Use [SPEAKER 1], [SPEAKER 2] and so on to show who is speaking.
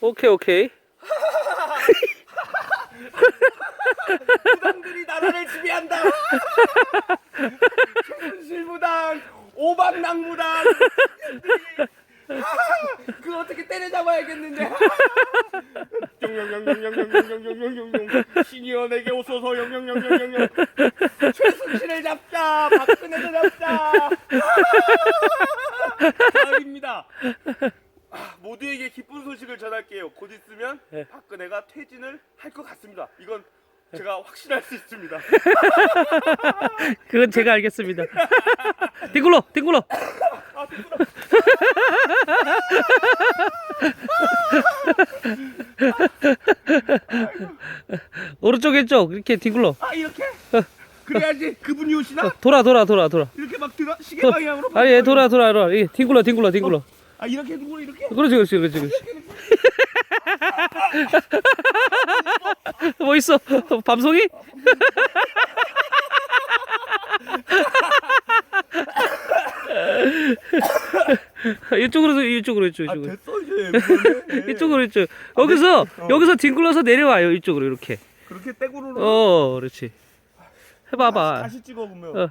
[SPEAKER 1] 오케이 오케이.
[SPEAKER 2] 무당들이 나라를 지배한다. 최순실 무당, 오방낙무당. 그 어떻게 때려잡아야겠는데. 신이여 내게 오소서 최순실을 잡자 박근혜를 잡자 아, 모두에게 기쁜 소식을 전할게요 곧 있으면
[SPEAKER 1] 네.
[SPEAKER 2] 박근혜가 퇴진을 할 것 같습니다 이건 제가 확신할 수 있습니다
[SPEAKER 1] 그건 제가 알겠습니다. 뒹굴러 뒹굴러.
[SPEAKER 2] 아, 됐구나.
[SPEAKER 1] 오른쪽 왼쪽 이렇게 뒹굴러.
[SPEAKER 2] 아 이렇게 그래야지 그분이 오시나
[SPEAKER 1] 돌아 돌아 돌아 돌아.
[SPEAKER 2] 이렇게 막 들어 시계 방향으로
[SPEAKER 1] 아니 예, 돌아 돌아 돌아. 이 뒹굴러 뒹굴러 뒹굴러.
[SPEAKER 2] 아 이렇게 누구 이렇게?
[SPEAKER 1] 그렇지 그렇지 그렇지 그렇지. 뭐 있어? 밤송이? 이쪽으로 이쪽으로 이쪽
[SPEAKER 2] 아
[SPEAKER 1] 이쪽으로.
[SPEAKER 2] 됐어 이제.
[SPEAKER 1] 이쪽으로 이쪽. 여기서
[SPEAKER 2] 어.
[SPEAKER 1] 여기서 뒹굴러서 내려와요 이쪽으로 이렇게.
[SPEAKER 2] 그렇게 떼구르로
[SPEAKER 1] 어 그렇지. 해봐봐.
[SPEAKER 2] 다시 찍어 보면.
[SPEAKER 1] 어